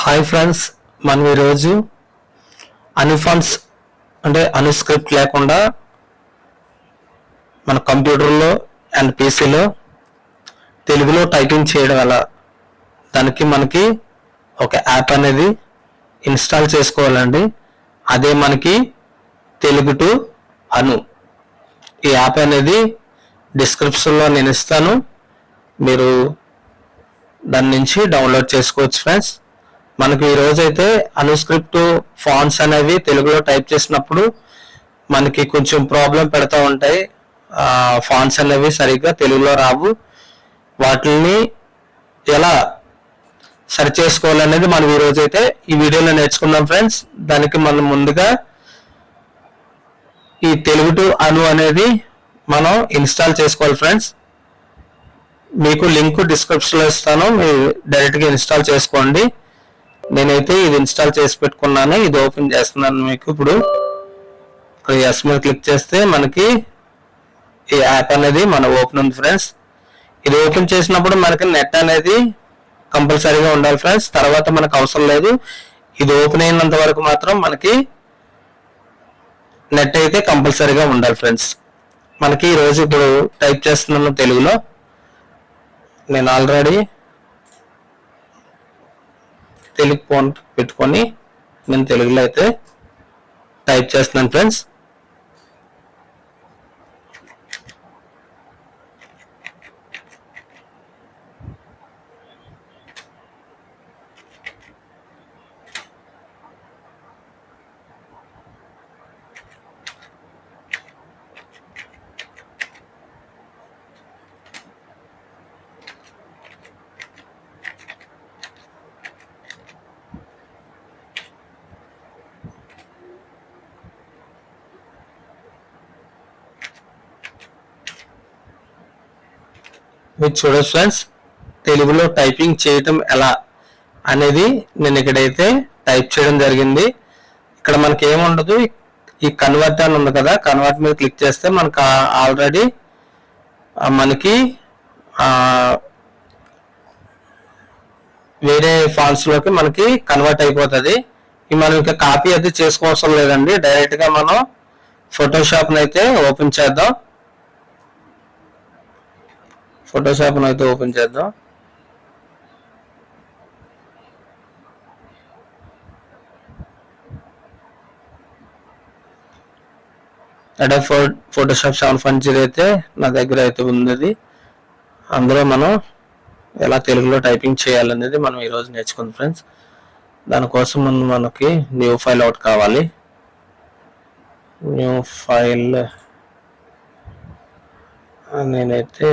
Hi friends మనం ఈరోజు అన్ఫండ్స్ అంటే అనుస్క్రిప్ట్ లేకుండా మన కంప్యూటర్లో అండ్ పీసీలో తెలుగులో టైపింగ్ చేయడం ఎలా? దానికి మనకి ఒక యాప్ అనేది ఇన్స్టాల్ చేసుకోవాలండి. అదే మనకి తెలుగు టు అను. ఈ యాప్ అనేది డిస్క్రిప్షన్లో నేను ఇస్తాను. మీరు దాని నుంచి డౌన్లోడ్ చేసుకోవచ్చు ఫ్రెండ్స్. మనకు ఈ రోజైతే అనుస్క్రిప్ట్ ఫాంట్స్ అనేవి తెలుగులో టైప్ చేసినప్పుడు మనకి కొంచెం ప్రాబ్లం పెడతా ఉంటాయి. ఫాంట్స్ అనేవి సరిగ్గా తెలుగులో రావు. వాటిని ఎలా సరి చేసుకోవాలనేది మనం ఈ రోజైతే ఈ వీడియోలో నేర్చుకుందాం ఫ్రెండ్స్. దానికి మనం ముందుగా ఈ తెలుగు టు అను అనేది మనం ఇన్స్టాల్ చేసుకోవాలి ఫ్రెండ్స్. మీకు లింక్ డిస్క్రిప్షన్లో ఇస్తాను. మీరు డైరెక్ట్గా ఇన్స్టాల్ చేసుకోండి. నేనైతే ఇది ఇన్స్టాల్ చేసి పెట్టుకున్నాను ఇది ఓపెన్ చేస్తున్నాను మీకు ఇప్పుడు. ఇక్కడ ఎస్ మీద క్లిక్ చేస్తే మనకి ఈ యాప్ అనేది మన ఓపెన్ ఉంది ఫ్రెండ్స్ ఇది ఓపెన్ చేసినప్పుడు మనకి నెట్ అనేది కంపల్సరీగా ఉండాలి ఫ్రెండ్స్ తర్వాత మనకు అవసరం లేదు. ఇది ఓపెన్ అయినంత వరకు మాత్రం మనకి నెట్ అయితే కంపల్సరీగా ఉండాలి ఫ్రెండ్స్ మనకి ఈరోజు ఇప్పుడు టైప్ చేస్తున్నాను తెలుగులో. నేను ఆల్రెడీ తెలుగు ఫోన్ పెట్టుకొని నేను తెలుగులో అయితే టైప్ చేస్తున్నాను ఫ్రెండ్స్ మీరు చూడొచ్చు ఫ్రెండ్స్ తెలుగులో టైపింగ్ చేయటం ఎలా అనేది నేను ఇక్కడైతే టైప్ చేయడం జరిగింది. ఇక్కడ మనకి ఏముండదు? ఈ కన్వర్ట్ అని ఉంది కదా కన్వర్ట్ మీద క్లిక్ చేస్తే మనకు ఆల్రెడీ మనకి వేరే ఫాల్స్లోకి మనకి కన్వర్ట్ అయిపోతుంది. ఇవి మనం ఇంకా కాపీ అయితే చేసుకోవసం లేదండి. డైరెక్ట్గా మనం ఫోటోషాప్ని అయితే ఓపెన్ చేద్దాం. ఫోటోషాప్ను అయితే ఓపెన్ చేద్దాం. అడా ఫో ఫోటోషాప్ సెవెన్ ఫైవ్ జీరో అయితే నా దగ్గర అయితే ఉంది అందులో మనం ఎలా తెలుగులో టైపింగ్ చేయాలనేది మనం ఈరోజు నేర్చుకుంది ఫ్రెండ్స్ దానికోసం ముందు మనకి న్యూ ఫైల్ అవుట్ కావాలి. న్యూ ఫైల్ నేనైతే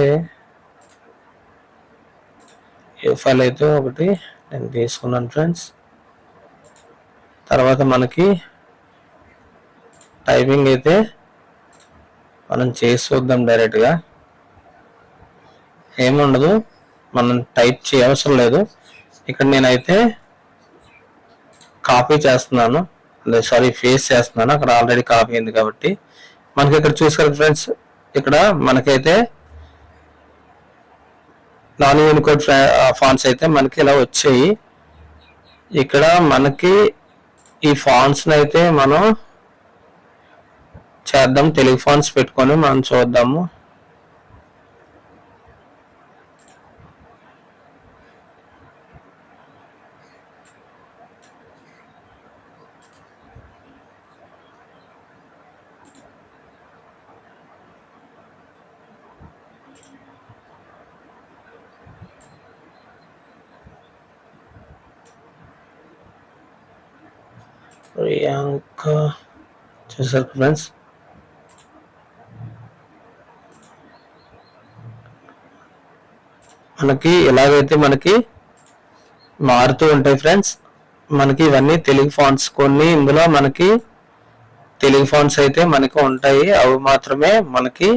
ఏ అయితే ఒకటి నేను తీసుకున్నాను ఫ్రెండ్స్ తర్వాత మనకి టైపింగ్ అయితే మనం చేసి చూద్దాం డైరెక్ట్గా ఏముండదు మనం టైప్ చేయవసరం లేదు. ఇక్కడ నేనైతే కాపీ చేస్తున్నాను. అదే సారీ ఫేస్ చేస్తున్నాను. అక్కడ ఆల్రెడీ కాపీ అయింది కాబట్టి. మనకి ఇక్కడ చూసారు ఫ్రెండ్స్ ఇక్కడ మనకైతే నాన్ యూనికోడ్ ఫాంట్స్ అయితే మనకి ఇలా వచ్చాయి. ఇక్కడ మనకి ఈ ఫాంట్స్ అయితే మనం చేద్దాం తెలుగు ఫాంట్స్ పెట్టుకొని మనం చూద్దాము. ప్రియాంక చూసారు ఫ్రెండ్స్. మనకి ఎలాగైతే మనకి మారుతూ ఉంటాయి ఫ్రెండ్స్ మనకి ఇవన్నీ తెలుగు ఫాంట్స్ కొన్ని ఇందులో మనకి తెలుగు ఫాంట్స్ అయితే మనకి ఉంటాయి. అవి మాత్రమే మనకి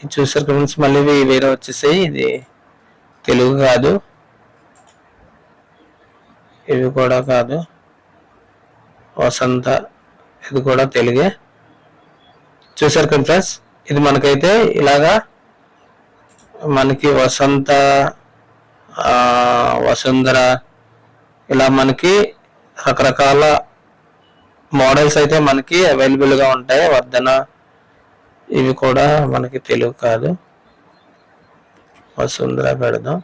చూసారు ఫ్రెండ్స్. మళ్ళీ ఇవి వేరే వచ్చేసాయి. ఇది తెలుగు కాదు. ఇవి కూడా కాదు. వసంత ఇది కూడా తెలుగే. చూసారు కదా ఫ్రెండ్స్? ఇది మనకైతే ఇలాగా మనకి వసంత వసుంధర ఇలా మనకి రకరకాల మోడల్స్ అయితే మనకి అవైలబుల్గా ఉంటాయి. వర్ధన ఇవి కూడా మనకి తెలుగు కాదు. వసుంధర పెడదాం.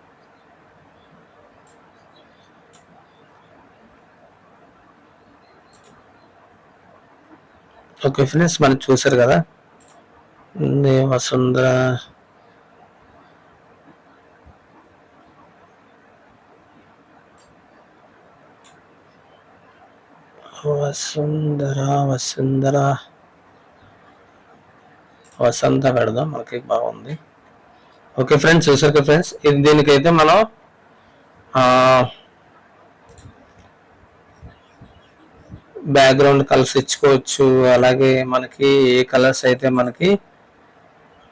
ఓకే ఫ్రెండ్స్ మనం చూసారు కదా? వసుంధర వసుంధర వసుంధర. వసంత పెడదాం మనకి బాగుంది. ఓకే ఫ్రెండ్స్ చూసారు కదా ఫ్రెండ్స్? ఇది దీనికైతే మనం బ్యాక్గ్రౌండ్ కలర్స్ ఇచ్చుకోవచ్చు అలాగే మనకి ఏ కలర్స్ అయితే మనకి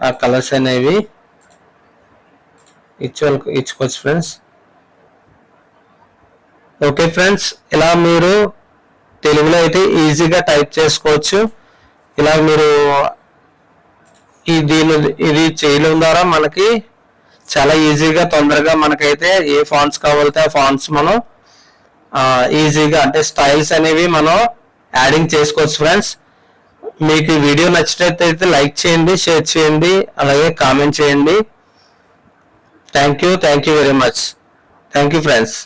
ఆ కలర్స్ అనేవి ఇచ్చు ఇచ్చుకోవచ్చు ఫ్రెండ్స్ ఓకే ఫ్రెండ్స్ ఇలా మీరు తెలుగులో అయితే ఈజీగా టైప్ చేసుకోవచ్చు. ఇలా మీరు ఈ దీని ఇది చేయడం ద్వారా మనకి చాలా ఈజీగా తొందరగా మనకైతే ఏ ఫాంట్స్ కావాలితే ఆ ఫాంట్స్ మనం ఈజీగా అంటే స్టైల్స్ అనేవి మనం యాడింగ్ చేసుకోవచ్చు ఫ్రెండ్స్ మీకు ఈ వీడియో నచ్చినట్లయితే లైక్ చేయండి షేర్ చేయండి అలాగే కామెంట్ చేయండి. Thank you thank you very much thank you friends